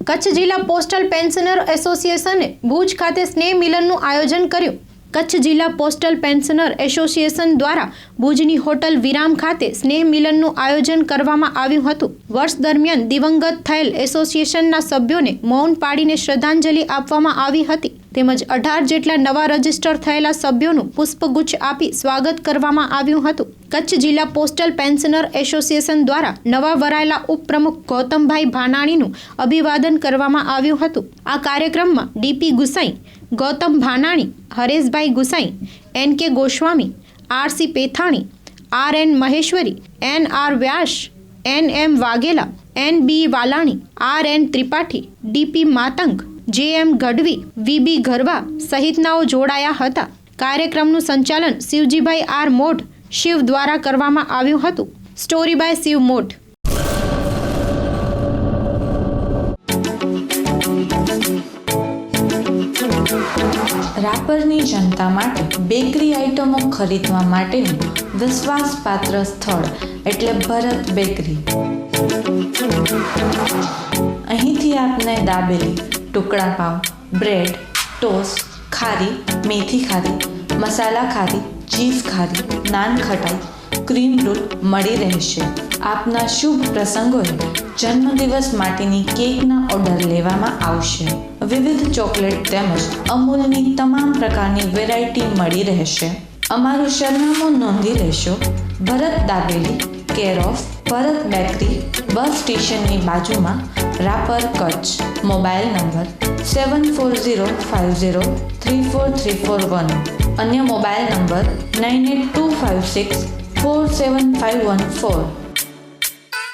કચ્છ જિલ્લા postal pensioner એસોસિએશને Bhuj ખાતે સ્નેહ મિલનનું આયોજન કર્યું. કચ્છ જિલ્લા પોસ્ટલ પેન્શનર એસોસિએશન દ્વારા ભુજની હોટલ વિરામ ખાતે સ્નેહ મિલનનું આયોજન કરવામાં આવ્યું હતું. વર્ષ દરમિયાન દિવંગત થયેલ એસોસિએશનના સભ્યોને મૌન પાડીને શ્રદ્ધાંજલિ આપવામાં આવી હતી. તેમજ અઢાર જેટલા નવા રજિસ્ટર થયેલા સભ્યોનું પુષ્પગુચ્છ આપી સ્વાગત કરવામાં આવ્યું હતું. કચ્છ જિલ્લા પોસ્ટલ પેન્શનર એસોસિએશન દ્વારા નવા વરાયેલા ઉપપ્રમુખ ગૌતમભાઈ ભાનાણીનું અભિવાદન કરવામાં આવ્યું હતું. આ કાર્યક્રમમાં D P Gusai, Gautam Bhanani, Hareshbhai Gusai, N K Goswami, R C Pethani, R N Maheshwari, N R Vyas, N M Vaghela, N B Valani, R N Tripathi, D P Matang J M Gadhvi, VB ગરવા સહિતનાઓ જોડાયા હતા. કાર્યક્રમનું સંચાલન Shivjibhai R મોઢ શિવ દ્વારા કરવામાં આવ્યું હતું. Story by Shiv Modh. રાપરની જનતા માટે બેકરી આઇટમો ખરીદવા માટેનું વિશ્વાસપાત્ર સ્થળ એટલે ભરત બેકરી. અહીંથી આપને દાબેલી. ટુકડા પાવ બ્રેડ, ટોસ્ટ, ખારી, મેથી ખારી, મસાલા ખારી, ચીઝ ખારી, નાન ખટાઈ, ક્રીમ રોલ મળી રહેશે. આપના શુભ પ્રસંગોએ જન્મદિવસ માટેની કેકના ઓર્ડર લેવામાં આવશે. વિવિધ ચોકલેટ તેમજ અમૂલની તમામ પ્રકારની વેરાયટી મળી રહેશે. અમારું સરનામું નોંધી લેશો. Bharat Dabeli care of Bharat bakery bus સ્ટેશનની બાજુમાં Rapar Kutch. Mobile number seven four zero five zero three four three four one અન્ય mobile number nine eight two five six four seven five one four